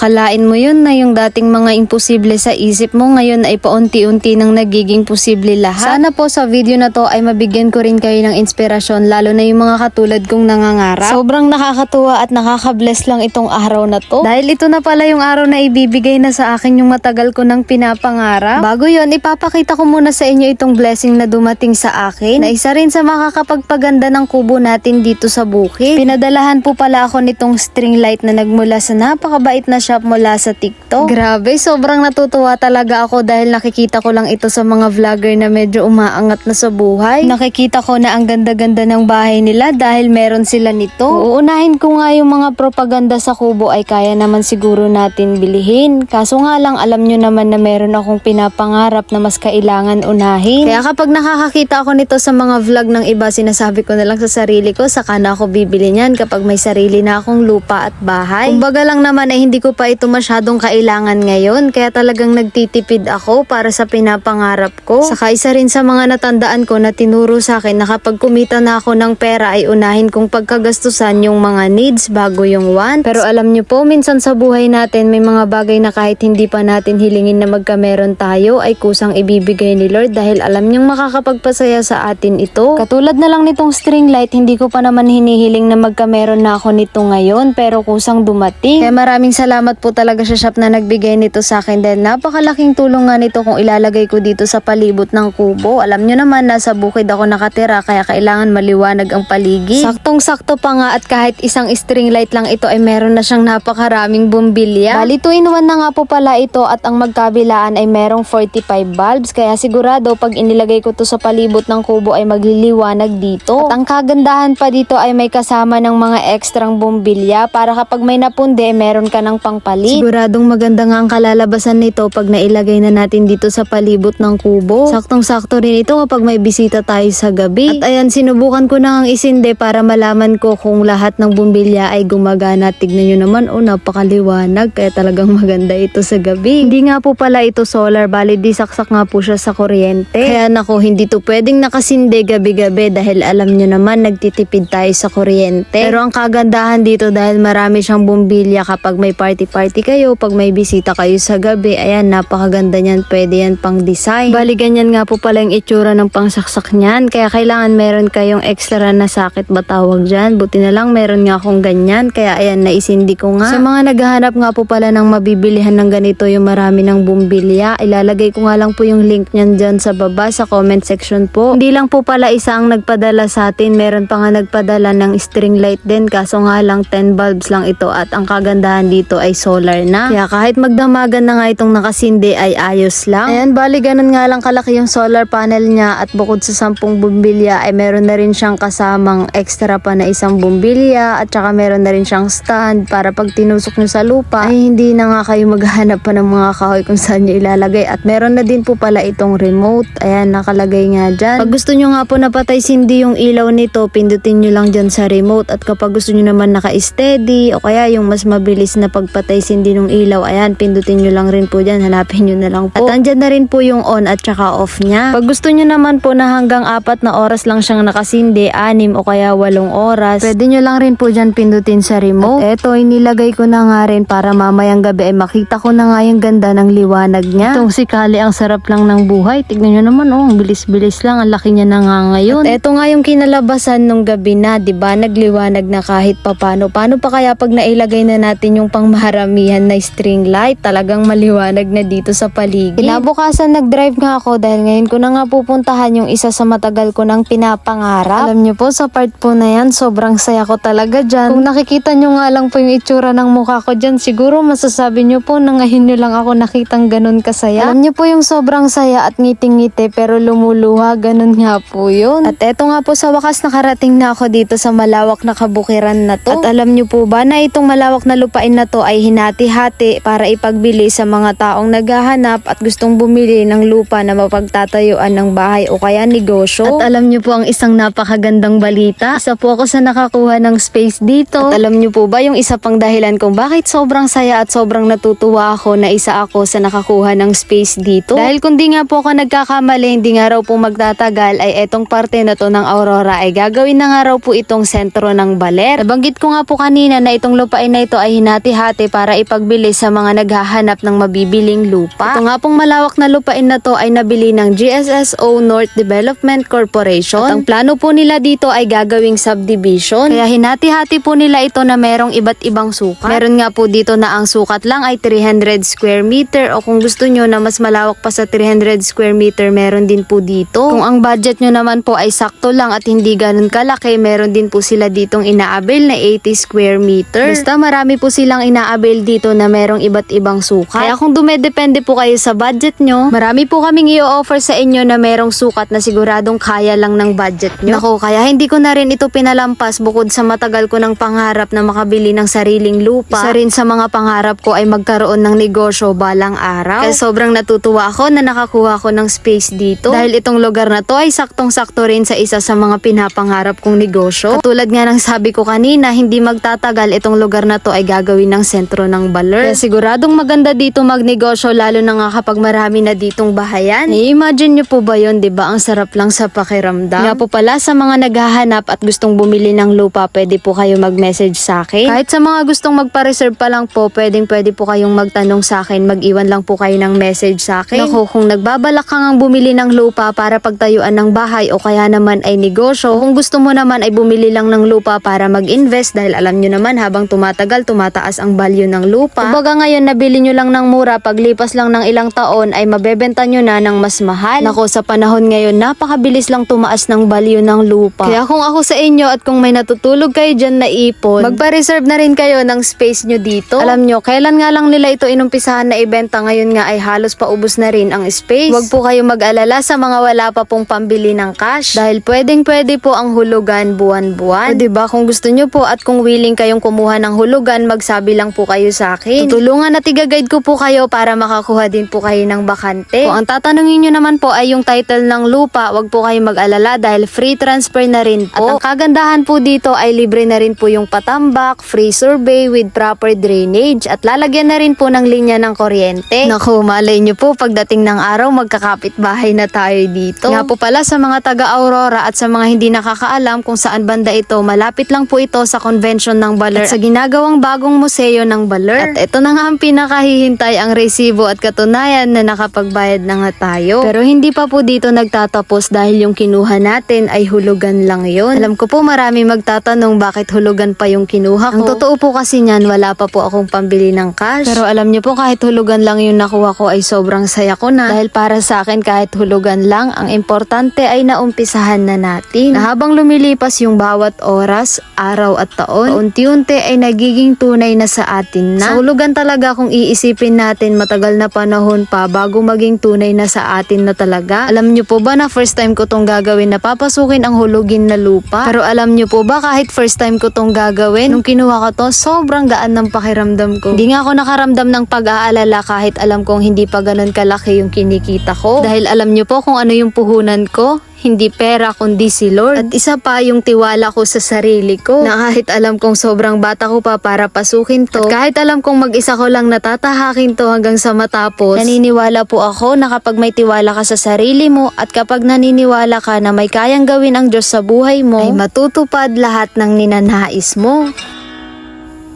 Kalain mo yun na yung dating mga imposible sa isip mo ngayon ay paunti-unti nang nagiging posible lahat. Sana po sa video na to ay mabigyan ko rin kayo ng inspirasyon lalo na yung mga katulad kong nangangarap. Sobrang nakakatuwa at nakaka-bless lang itong araw na to. Dahil ito na pala yung araw na ibibigay na sa akin yung matagal ko nang pinapangarap. Bago yon ipapakita ko muna sa inyo itong blessing na dumating sa akin na isa rin sa makakapagpaganda ng kubo natin dito sa bukid. Pinadalahan po pala ako nitong string light na nagmula sa napakabait na shop mula sa TikTok. Grabe, sobrang natutuwa talaga ako dahil nakikita ko lang ito sa mga vlogger na medyo umaangat na sa buhay. Nakikita ko na ang ganda-ganda ng bahay nila dahil meron sila nito. Uunahin ko nga yung mga propaganda sa kubo ay kaya naman siguro natin bilihin. Kaso nga lang alam nyo naman na meron akong pinapangarap na mas kailangan unahin. Kaya kapag nakakakita ako nito sa mga vlog ng iba, sinasabi ko na lang sa sarili ko, saka na ako bibili niyan kapag may sarili na akong lupa at bahay. Kumbaga lang naman ay hindi ko pa ito masyadong kailangan ngayon, kaya talagang nagtitipid ako para sa pinapangarap ko. Saka isa rin sa mga natandaan ko na tinuro sa akin na kapag kumita na ako ng pera ay unahin kong pagkagastusan yung mga needs bago yung want. Pero alam nyo po, minsan sa buhay natin may mga bagay na kahit hindi pa natin hilingin na magkameron tayo ay kusang ibibigay ni Lord dahil alam niyang makakapagpasaya sa atin ito. Katulad na lang nitong string light, hindi ko pa naman hinihiling na magkameron na ako nito ngayon pero kusang dumating. Kaya maraming salamat po talaga sa shop na nagbigay nito sa akin dahil napakalaking tulong nga nito kung ilalagay ko dito sa palibot ng kubo. Alam nyo naman nasa bukid ako nakatira kaya kailangan maliwanag ang paligid. Saktong-sakto pa nga at kahit isang string light lang ito ay meron na siyang napakaraming bumbilya. Bali 2 in 1 na nga po pala ito at ang magkabilaan ay merong 45 bulbs kaya sigurado pag inilagay ko to sa palibot ng kubo ay magliliwanag dito. At ang kagandahan pa dito ay may kasama ng mga ekstrang bumbilya para kapag may napundi ay meron ka ng pangpalit. Siguradong maganda nga ang kalalabasan nito pag nailagay na natin dito sa palibot ng kubo. Saktong-sakto rin ito kapag may bisita tayo sa gabi. At ayan, sinubukan ko na ang isinde para malaman ko kung lahat ng bumbilya ay gumagana. Tignan nyo naman, oh napakaliwanag. Kaya talagang maganda ito sa gabi. Hindi nga po pala ito solar, bali di saksak nga po siya sa kuryente. Kaya nako, hindi to pwedeng nakasinde gabi-gabi dahil alam nyo naman nagtitipid tayo sa kuryente. Pero ang kagandahan dito dahil marami siyang bumbilya kapag may party-party kayo, pag may bisita kayo sa gabi, ayan, napakaganda niyan. Pwede yan pang design. Bali, ganyan nga po pala yung itsura ng pangsaksak niyan. Kaya kailangan meron kayong extra na sakit ba tawag dyan. Buti na lang meron nga akong ganyan. Kaya ayan, naisindi ko nga. Sa mga naghahanap nga po pala ng mabibilihan ng ganito yung marami ng bumbilya, ilalagay ko nga lang po yung link niyan dyan sa baba sa comment section po. Hindi lang po pala isa ang nagpadala sa atin. Meron pa nga nagpadala ng string light din. Kaso nga lang 10 bulbs lang ito at ang kagandahan dito ay solar na. Kaya kahit magdamagan na nga itong nakasindi ay ayos lang. Ayan, bali ganun nga lang kalaki yung solar panel niya at bukod sa 10 bumbilya ay meron na rin siyang kasamang extra pa na isang bumbilya at saka meron na rin siyang stand para pag tinusok nyo sa lupa ay hindi na nga kayo maghanap pa ng mga kahoy kung saan nyo ilalagay at meron na din po pala itong remote. Ayan, nakalagay nga dyan. Pag gusto nyo nga po napatay sindi yung ilaw nito, pindutin nyo lang dyan sa remote at kapag gusto nyo naman naka-steady o kaya yung mas mabilis na pagpatay sindi ng ilaw, ayan, pindutin nyo lang rin po dyan, hanapin nyo na lang po. At andyan na rin po yung on at saka off niya. Pag gusto nyo naman po na hanggang apat na oras lang siyang nakasindi, anim o kaya walong oras, pwede nyo lang rin po dyan pindutin sa remote. At eto, inilagay ko na nga rin para mamayang gabi ay makita ko na nga yung ganda ng liwanag niya. Itong si Kali, ang sarap lang ng buhay. Tignan nyo naman, oh, ang bilis-bilis lang, ang laki niya na nga ngayon. At eto nga yung kinalabasan nung gabi na, di ba nagliwanag na kahit papano. Paano pa kaya pag nailagay na natin yung pangmaharamihan na string light, talagang maliwanag na dito sa paligid. Kinabukasan nag-drive nga ako dahil ngayon ko na nga pupuntahan yung isa sa matagal ko nang pinapangarap. Alam nyo po, sa part po na yan, sobrang saya ko talaga dyan. Kung nakikita nyo nga lang po yung itsura ng mukha ko dyan, siguro masasabi nyo po na ngayon nyo lang ako nakitang ganun kasaya. Alam nyo po yung sobrang saya at ngiting-ngiti pero lumuluha, ganun nga po yun. At eto nga po sa wakas nakarating na ako dito sa malawak na kabukiran na to. At alam nyo po ba na itong malawak na lupain na to ay hinati-hati para ipagbili sa mga taong naghahanap at gustong bumili ng lupa na mapagtatayuan ng bahay o kaya negosyo. At alam nyo po ang isang napakagandang balita. Isa po ako sa nakakuha ng space dito. At alam nyo po ba yung isa pang dahilan kung bakit sobrang saya at sobrang natutuwa ako na isa ako sa nakakuha ng space dito? Dahil kung di nga po ako nagkakamali, hindi nga raw po magtatagal ay etong parte na to ng Aurora ay gagawin na nga raw po itong sentro ng baler. Nabanggit ko nga po kanina na itong lupain na ito ay hinati-hati para ipagbili sa mga naghahanap ng mabibiling lupa. Ito nga pong malawak na lupain na to ay nabili ng GSSO North Development Corporation. At ang plano po nila dito ay gagawing subdivision. Kaya hinati-hati po nila ito na merong iba't ibang sukat. Meron nga po dito na ang sukat lang ay 300 square meter o kung gusto nyo na mas malawak pa sa 300 square meter meron din po dito. Kung ang budget nyo naman po ay sakto lang at hindi ganun kalaki, meron din po sila ditong inaabil na 80 square meter. Basta marami po silang inaabil dito na merong iba't ibang sukat. Kaya kung dumedepende po kayo sa budget nyo, marami po kaming i-offer sa inyo na merong sukat na siguradong kaya lang ng budget nyo. Nako, kaya hindi ko na rin ito pinalampas bukod sa matagal ko ng pangarap na makabili ng sariling lupa. Isa rin sa mga pangarap ko ay magkaroon ng negosyo balang araw. Kaya sobrang natutuwa ako na nakakuha ko ng space dito. Dahil itong lugar na to ay saktong-sakto rin sa isa sa mga pinapangarap kong negosyo. Katulad nga ng sabi ko kanina, hindi magtatagal itong lugar na to ay gagawin ng sentro ng Baler. Kaya siguradong maganda dito magnegosyo lalo na nga kapag marami na ditong bahayan. I-imagine nyo po ba yun, 'di ba? Ang sarap lang sa pakiramdam. Nga po pala sa mga naghahanap at gustong bumili ng lupa, pwede po kayo mag-message sa akin. Kahit sa mga gustong magpa-reserve pa lang po, pwedeng pwede po kayong magtanong sa akin, mag-iwan lang po kayo ng message sa akin. Naku, kung nagbabalak kang ang bumili ng lupa para pagtayuan ng bahay o kaya naman ay negosyo, kung gusto mo naman ay bumili lang ng lupa para mag-invest dahil alam nyo naman habang tumatagal, tumataas ang value ng lupa. Kumbaga ngayon nabili nyo lang ng mura, paglipas lang ng ilang taon ay mabebenta nyo na ng mas mahal. Nako, sa panahon ngayon, napakabilis lang tumaas ng value ng lupa. Kaya kung ako sa inyo at kung may natutulog kayo dyan na ipon, magpa-reserve na rin kayo ng space nyo dito. Alam nyo, kailan nga lang nila ito inumpisahan na ibenta ngayon nga ay halos paubos na rin ang space. Huwag po kayo mag-alala sa mga wala pa pong pambili ng cash dahil pwedeng pwede po ang hulugan buwan-buwan. O diba kung gusto nyo po at kung willing kayong kumuha ng hulugan, magsabi lang po kayo sa akin. Tutulungan at iga-guide ko po kayo para makakuha din po kayo ng bakante. Kung ang tatanungin nyo naman po ay yung title ng lupa, wag po kayo mag-alala dahil free transfer na rin po. At ang kagandahan po dito ay libre na rin po yung patambak, free survey with proper drainage at lalagyan na rin po ng linya ng kuryente. Naku, malay nyo po pagdating ng araw magkakapit bahay na tayo dito. Nga po pala sa mga taga Aurora at sa mga hindi nakakaalam kung saan banda ito, malapit lang po ito sa convention ng Baler at sa ginagawang bagong museo ng Baler. At ito na nga ang pinakahihintay ang resibo at katunayan na nakapagbayad na nga tayo. Pero hindi pa po dito nagtatapos dahil yung kinuha natin ay hulugan lang yon. Alam ko po marami magtatanong bakit hulugan pa yung kinuha ko. Ang totoo po kasi niyan wala pa po akong pambili ng cash. Pero alam niyo po kahit hulugan lang yung nakuha ko ay sobrang saya ko na. Dahil para sa akin kahit hulugan lang, ang importante ay naumpisahan na natin. Na habang lumilipas yung bawat oras, araw at taon, unti-unti ay nagiging tunay na sa atin na. Sa talaga kung iisipin natin matagal na panahon pa bago maging tunay na sa atin na talaga. Alam niyo po ba na first time ko tong gagawin na papasukin ang hulugin na lupa? Pero alam niyo po ba kahit first time ko tong gagawin, nung kinuha ko to, sobrang gaan ng pakiramdam ko. Hindi nga ako nakaramdam ng pag-aalala kahit alam kong hindi pa ganun kalaki yung kinikita ko. Dahil alam niyo po kung ano yung puhunan ko, hindi pera kundi si Lord. At isa pa yung tiwala ko sa sarili ko na kahit alam kong sobrang bata ko pa para pasukin to, at kahit alam kong mag-isa ko lang natatahakin to hanggang sa matapos, naniniwala po ako na kapag may tiwala ka sa sarili mo at kapag naniniwala ka na may kayang gawin ang Diyos sa buhay mo, ay matutupad lahat ng ninanais mo.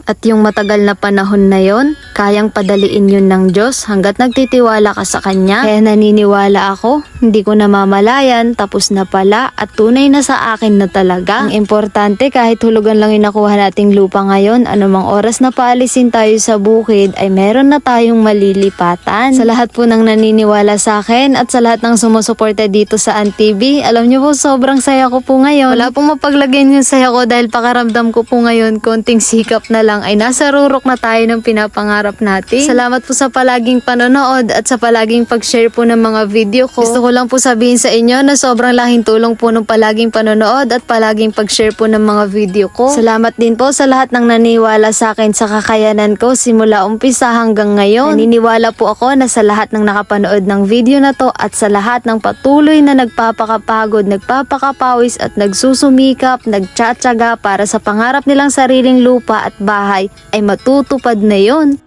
At yung matagal na panahon na yon, kayang padaliin yun ng Diyos hanggat nagtitiwala ka sa Kanya. Kaya naniniwala ako, hindi ko namamalayan, tapos na pala at tunay na sa akin na talaga. Ang importante kahit hulugan lang yung nakuha nating lupa ngayon, anumang oras na paalisin tayo sa bukid ay meron na tayong malilipatan. Sa lahat po ng naniniwala sa akin at sa lahat ng sumusuporta dito sa AnTV, alam niyo po sobrang saya ko po ngayon. Wala pong mapaglagyan yung saya ko dahil pakaramdam ko po ngayon konting sikap na lang ay nasa rurok na tayo ng pinapangarap natin. Salamat po sa palaging panonood at sa palaging pag-share po ng mga video ko. Gusto ko lang po sabihin sa inyo na sobrang laking tulong po ng palaging panonood at palaging pag-share po ng mga video ko. Salamat din po sa lahat ng naniwala sa akin sa kakayanan ko simula umpisa hanggang ngayon. Naniniwala po ako na sa lahat ng nakapanood ng video na to at sa lahat ng patuloy na nagpapakapagod, nagpapakapawis at nagsusumikap, nagtsatsaga para sa pangarap nilang sariling lupa at bahay ay matutupad na yon.